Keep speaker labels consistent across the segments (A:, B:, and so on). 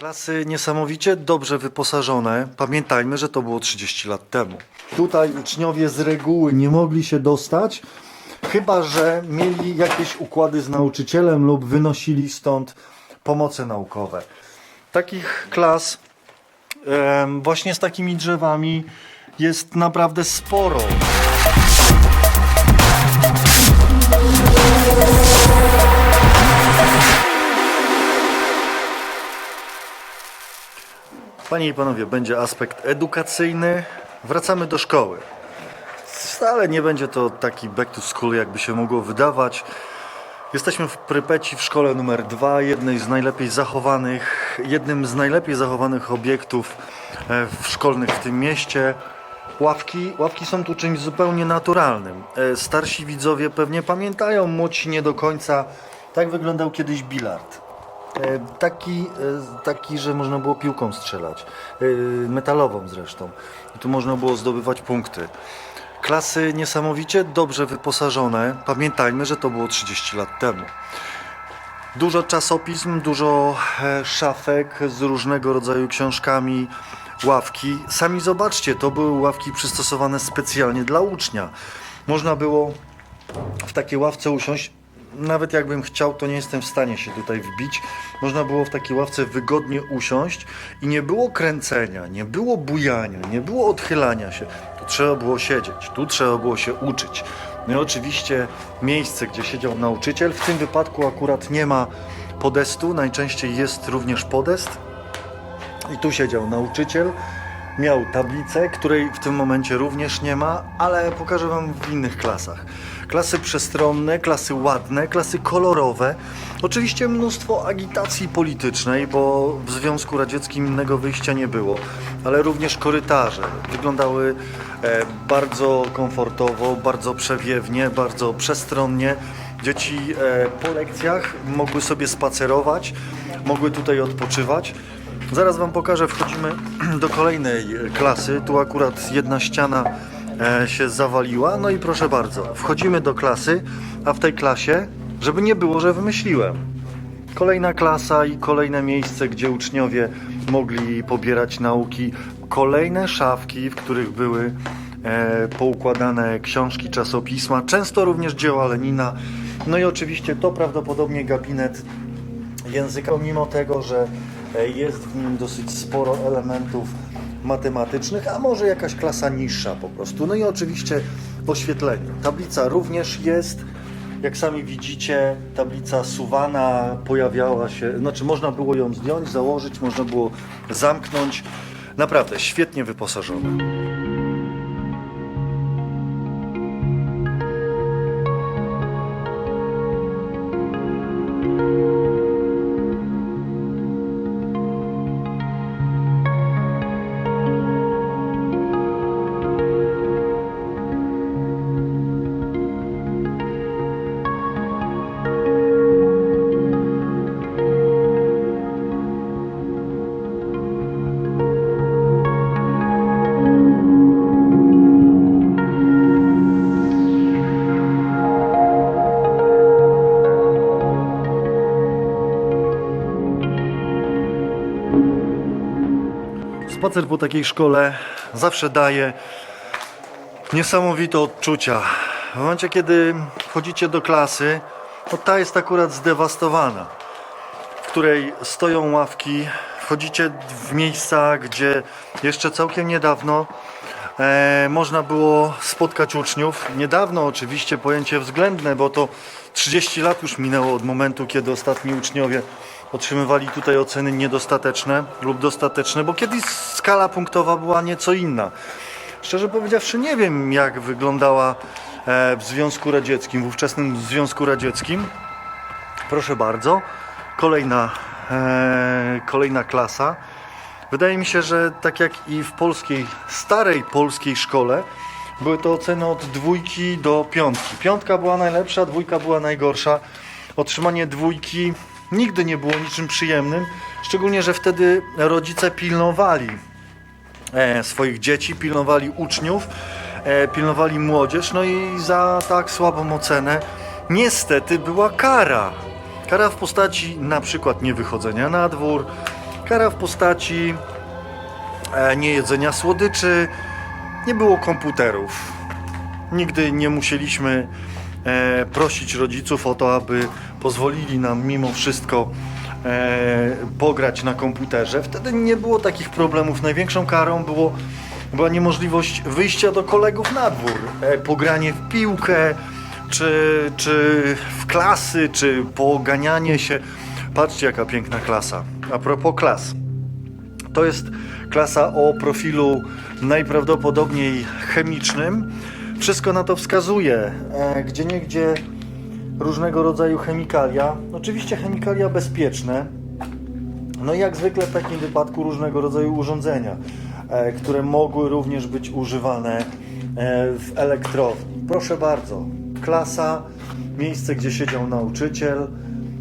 A: Klasy niesamowicie dobrze wyposażone. Pamiętajmy, że to było 30 lat temu. Tutaj uczniowie z reguły nie mogli się dostać, chyba że mieli jakieś układy z nauczycielem lub wynosili stąd pomoce naukowe. Takich klas właśnie z takimi drzewami jest naprawdę sporo. Panie i panowie, będzie aspekt edukacyjny. Wracamy do szkoły. Wcale nie będzie to taki back to school, jakby się mogło wydawać. Jesteśmy w Prypeci w szkole numer 2, jednej z najlepiej zachowanych, jednym z najlepiej zachowanych obiektów e, szkolnych w tym mieście. Ławki, ławki są tu czymś zupełnie naturalnym. E, Starsi widzowie pewnie pamiętają, młodsi nie do końca. Tak wyglądał kiedyś bilard. E, Taki, e, taki, że można było piłką strzelać, e, metalową zresztą. I tu można było zdobywać punkty. Klasy niesamowicie dobrze wyposażone. Pamiętajmy, że to było 30 lat temu. Dużo czasopism, dużo szafek z różnego rodzaju książkami, ławki. Sami zobaczcie, to były ławki przystosowane specjalnie dla ucznia. Można było w takiej ławce usiąść. Nawet jakbym chciał, to nie jestem w stanie się tutaj wbić. Można było w takiej ławce wygodnie usiąść i nie było kręcenia, nie było bujania, nie było odchylania się. Tu trzeba było siedzieć, tu trzeba było się uczyć. No i oczywiście miejsce, gdzie siedział nauczyciel. W tym wypadku akurat nie ma podestu, najczęściej jest również podest. I tu siedział nauczyciel. Miał tablicę, której w tym momencie również nie ma, ale pokażę Wam w innych klasach. Klasy przestronne, klasy ładne, klasy kolorowe. Oczywiście mnóstwo agitacji politycznej, bo w Związku Radzieckim innego wyjścia nie było, ale również korytarze wyglądały e, bardzo komfortowo, bardzo przewiewnie, bardzo przestronnie. Dzieci e, po lekcjach mogły sobie spacerować, mogły tutaj odpoczywać. Zaraz Wam pokażę, wchodzimy do kolejnej klasy. Tu akurat jedna ściana się zawaliła. No i proszę bardzo, wchodzimy do klasy, a w tej klasie, żeby nie było, że wymyśliłem. Kolejna klasa i kolejne miejsce, gdzie uczniowie mogli pobierać nauki. Kolejne szafki, w których były e, poukładane książki, czasopisma, często również dzieła Lenina. No i oczywiście to prawdopodobnie gabinet języka, mimo tego, że e, jest w nim dosyć sporo elementów matematycznych, a może jakaś klasa niższa po prostu. No i oczywiście oświetlenie. Tablica również jest. Jak sami widzicie, tablica suwana pojawiała się, znaczy można było ją zdjąć, założyć, można było zamknąć. Naprawdę świetnie wyposażona. Spacer po takiej szkole zawsze daje niesamowite odczucia. W momencie, kiedy wchodzicie do klasy, no ta jest akurat zdewastowana, w której stoją ławki. Wchodzicie w miejsca, gdzie jeszcze całkiem niedawno e, można było spotkać uczniów. Niedawno oczywiście pojęcie względne, bo to 30 lat już minęło od momentu, kiedy ostatni uczniowie otrzymywali tutaj oceny niedostateczne lub dostateczne, bo kiedyś skala punktowa była nieco inna. Szczerze powiedziawszy, nie wiem, jak wyglądała e, w Związku Radzieckim, w ówczesnym Związku Radzieckim. Proszę bardzo, kolejna, e, kolejna klasa. Wydaje mi się, że tak jak i w polskiej, starej polskiej szkole, były to oceny od dwójki do piątki. Piątka była najlepsza, dwójka była najgorsza. Otrzymanie dwójki nigdy nie było niczym przyjemnym, szczególnie, że wtedy rodzice pilnowali e, swoich dzieci, pilnowali uczniów, e, pilnowali młodzież, no i za tak słabą ocenę niestety była kara. Kara w postaci na przykład niewychodzenia na dwór, Kara w postaci e, niejedzenia słodyczy, nie było komputerów. Nigdy nie musieliśmy prosić rodziców o to, aby pozwolili nam mimo wszystko e, pograć na komputerze. Wtedy nie było takich problemów. Największą karą było, była niemożliwość wyjścia do kolegów na dwór, e, pogranie w piłkę, czy, czy w klasy, czy poganianie się. Patrzcie, jaka piękna klasa. A propos klas. To jest klasa o profilu najprawdopodobniej chemicznym. Wszystko na to wskazuje. E, Gdzie niegdzie różnego rodzaju chemikalia. Oczywiście chemikalia bezpieczne. No i jak zwykle w takim wypadku różnego rodzaju urządzenia, e, które mogły również być używane e, w elektrowni. Proszę bardzo, klasa, miejsce, gdzie siedział nauczyciel,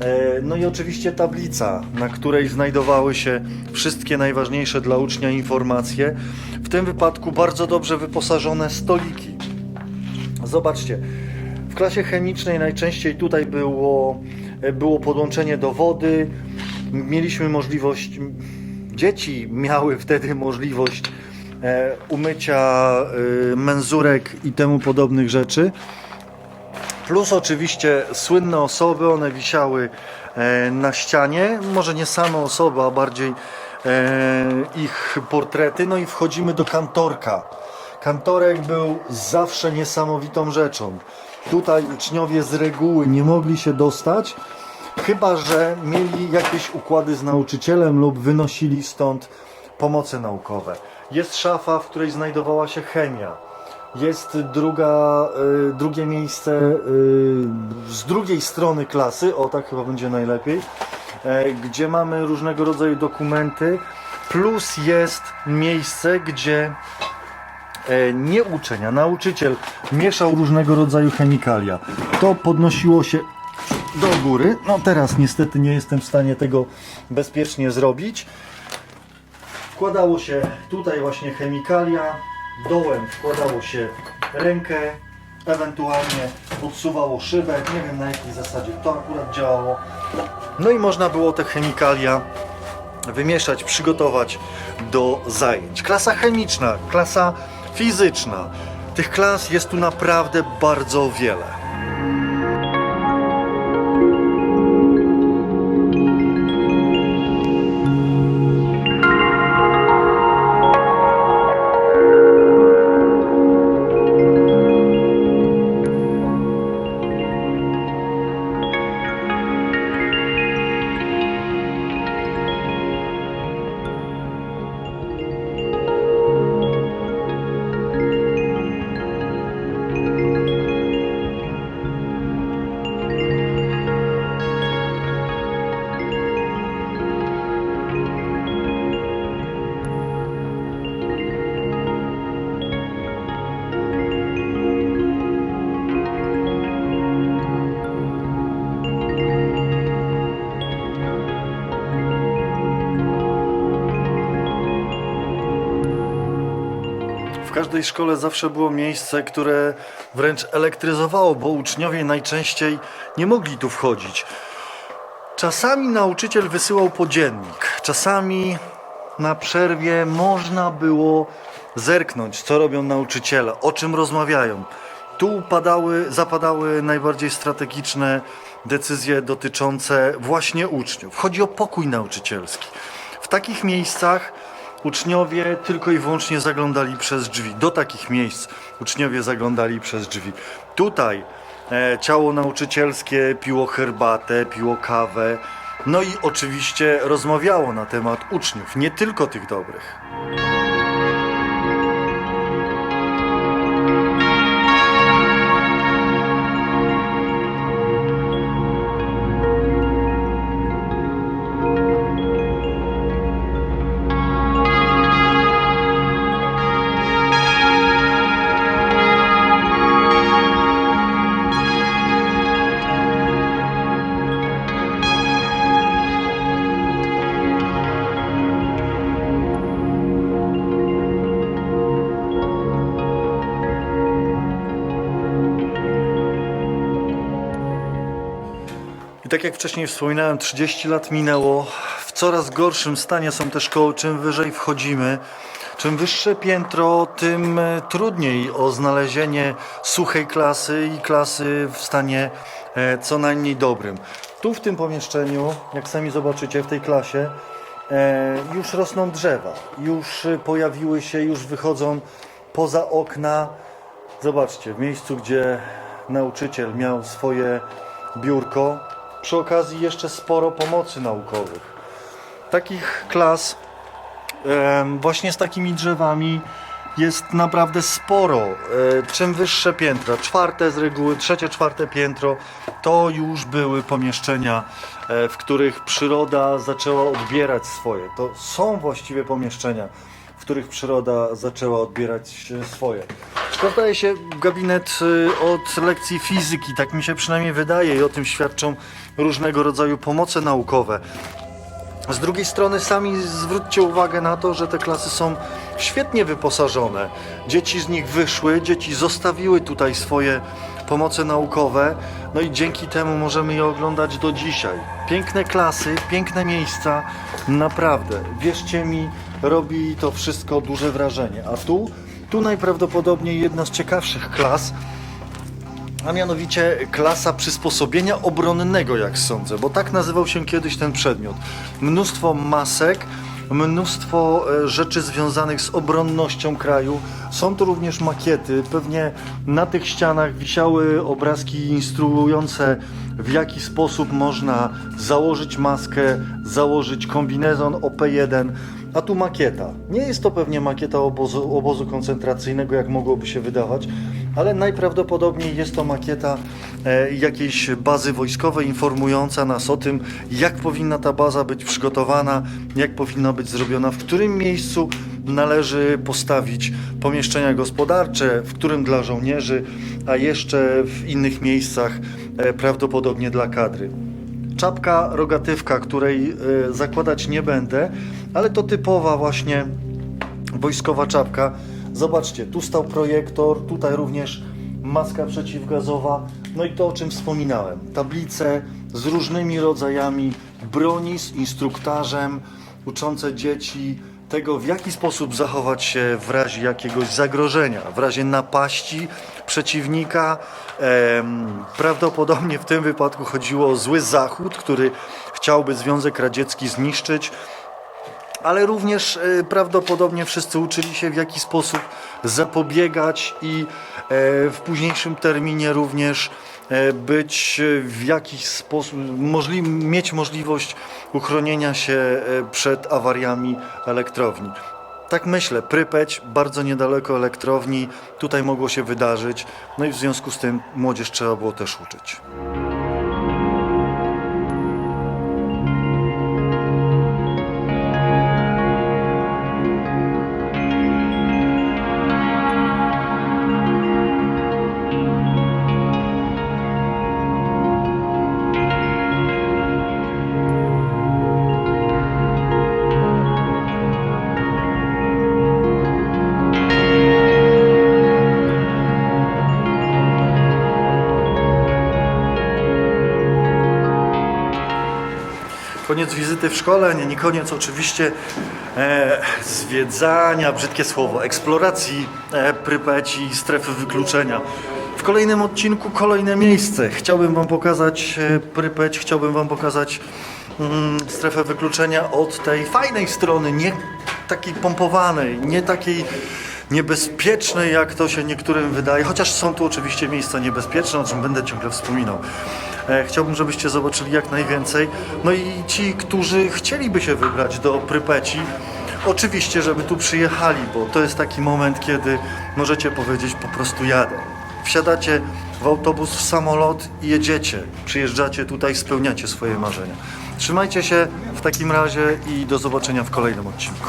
A: e, no i oczywiście tablica, na której znajdowały się wszystkie najważniejsze dla ucznia informacje. W tym wypadku bardzo dobrze wyposażone stoliki. Zobaczcie, klasie chemicznej najczęściej tutaj było, było podłączenie do wody. Mieliśmy możliwość, dzieci miały wtedy możliwość e, umycia e, menzurek i temu podobnych rzeczy. Plus oczywiście słynne osoby, one wisiały e, na ścianie. Może nie same osoby, a bardziej e, ich portrety. No i wchodzimy do kantorka. Kantorek był zawsze niesamowitą rzeczą. Tutaj uczniowie z reguły nie mogli się dostać, chyba że mieli jakieś układy z nauczycielem lub wynosili stąd pomoce naukowe. Jest szafa, w której znajdowała się chemia. Jest druga, y, drugie miejsce y, z drugiej strony klasy, o tak chyba będzie najlepiej, e, gdzie mamy różnego rodzaju dokumenty, plus jest miejsce, gdzie nie uczeń, a nauczyciel mieszał różnego rodzaju chemikalia. To podnosiło się do góry. No teraz niestety nie jestem w stanie tego bezpiecznie zrobić. Wkładało się tutaj właśnie chemikalia, dołem wkładało się rękę, ewentualnie odsuwało szybę, nie wiem na jakiej zasadzie to akurat działało. No i można było te chemikalia wymieszać, przygotować do zajęć. Klasa chemiczna, klasa fizyczna. Tych klas jest tu naprawdę bardzo wiele. Każdej szkole zawsze było miejsce, które wręcz elektryzowało, bo uczniowie najczęściej nie mogli tu wchodzić. Czasami nauczyciel wysyłał podziennik, czasami na przerwie można było zerknąć, co robią nauczyciele, o czym rozmawiają. Tu padały, zapadały najbardziej strategiczne decyzje dotyczące właśnie uczniów. Chodzi o pokój nauczycielski. W takich miejscach uczniowie tylko i wyłącznie zaglądali przez drzwi. Do takich miejsc uczniowie zaglądali przez drzwi. Tutaj e, ciało nauczycielskie piło herbatę, piło kawę. No i oczywiście rozmawiało na temat uczniów, nie tylko tych dobrych. Tak jak wcześniej wspominałem, 30 lat minęło. W coraz gorszym stanie są te szkoły, czym wyżej wchodzimy. Czym wyższe piętro, tym e, trudniej o znalezienie suchej klasy i klasy w stanie e, co najmniej dobrym. Tu w tym pomieszczeniu, jak sami zobaczycie, w tej klasie e, już rosną drzewa, już pojawiły się, już wychodzą poza okna. Zobaczcie, w miejscu, gdzie nauczyciel miał swoje biurko, przy okazji jeszcze sporo pomocy naukowych. Takich klas właśnie z takimi drzewami jest naprawdę sporo. E, Czym wyższe piętra, czwarte z reguły, trzecie, czwarte piętro, to już były pomieszczenia, e, w których przyroda zaczęła odbierać swoje. To są właściwie pomieszczenia, w których przyroda zaczęła odbierać e, Sprzedaje się gabinet e, od lekcji fizyki, tak mi się przynajmniej wydaje i o tym świadczą różnego rodzaju pomoce naukowe. Z drugiej strony sami zwróćcie uwagę na to, że te klasy są świetnie wyposażone. Dzieci z nich wyszły, dzieci zostawiły tutaj swoje pomoce naukowe, no i dzięki temu możemy je oglądać do dzisiaj. Piękne klasy, piękne miejsca, naprawdę, wierzcie mi, robi to wszystko duże wrażenie. A tu, tu najprawdopodobniej jedna z ciekawszych klas, a mianowicie klasa przysposobienia obronnego, jak sądzę, bo tak nazywał się kiedyś ten przedmiot. Mnóstwo masek, mnóstwo e, rzeczy związanych z obronnością kraju. Są tu również makiety. Pewnie na tych ścianach wisiały obrazki instruujące, w jaki sposób można założyć maskę, założyć kombinezon OP1. A tu makieta. Nie jest to pewnie makieta obozu, obozu koncentracyjnego, jak mogłoby się wydawać, ale najprawdopodobniej jest to makieta e, jakiejś bazy wojskowej informująca nas o tym, jak powinna ta baza być przygotowana, jak powinna być zrobiona, w którym miejscu należy postawić pomieszczenia gospodarcze, w którym dla żołnierzy, a jeszcze w innych miejscach e, prawdopodobnie dla kadry czapka rogatywka, której e, zakładać nie będę, ale to typowa właśnie wojskowa czapka. Zobaczcie, tu stał projektor, tutaj również maska przeciwgazowa, no i to o czym wspominałem. Tablice z różnymi rodzajami broni, z instruktarzem, uczące dzieci tego, w jaki sposób zachować się w razie jakiegoś zagrożenia, w razie napaści przeciwnika. Prawdopodobnie w tym wypadku chodziło o zły Zachód, który chciałby Związek Radziecki zniszczyć ale również e, prawdopodobnie wszyscy uczyli się w jaki sposób zapobiegać i e, w późniejszym terminie również e, być w jakiś sposób, możli, mieć możliwość uchronienia się przed awariami elektrowni. Tak myślę, Prypeć, bardzo niedaleko elektrowni, tutaj mogło się wydarzyć, no i w związku z tym młodzież trzeba było też uczyć. Wizyty w szkole, nie, nie koniec oczywiście e, zwiedzania, brzydkie słowo, eksploracji e, Prypeci i strefy wykluczenia. W kolejnym odcinku kolejne miejsce. Chciałbym Wam pokazać e, Prypeć, chciałbym Wam pokazać mm, strefę wykluczenia od tej fajnej strony, nie takiej pompowanej, nie takiej niebezpiecznej, jak to się niektórym wydaje, chociaż są tu oczywiście miejsca niebezpieczne, o czym będę ciągle wspominał. E, Chciałbym, żebyście zobaczyli jak najwięcej. No i ci, którzy chcieliby się wybrać do Prypeci, oczywiście, żeby tu przyjechali, bo to jest taki moment, kiedy możecie powiedzieć po prostu jadę. Wsiadacie w autobus, w samolot i jedziecie. Przyjeżdżacie tutaj, spełniacie swoje marzenia. Trzymajcie się w takim razie i do zobaczenia w kolejnym odcinku.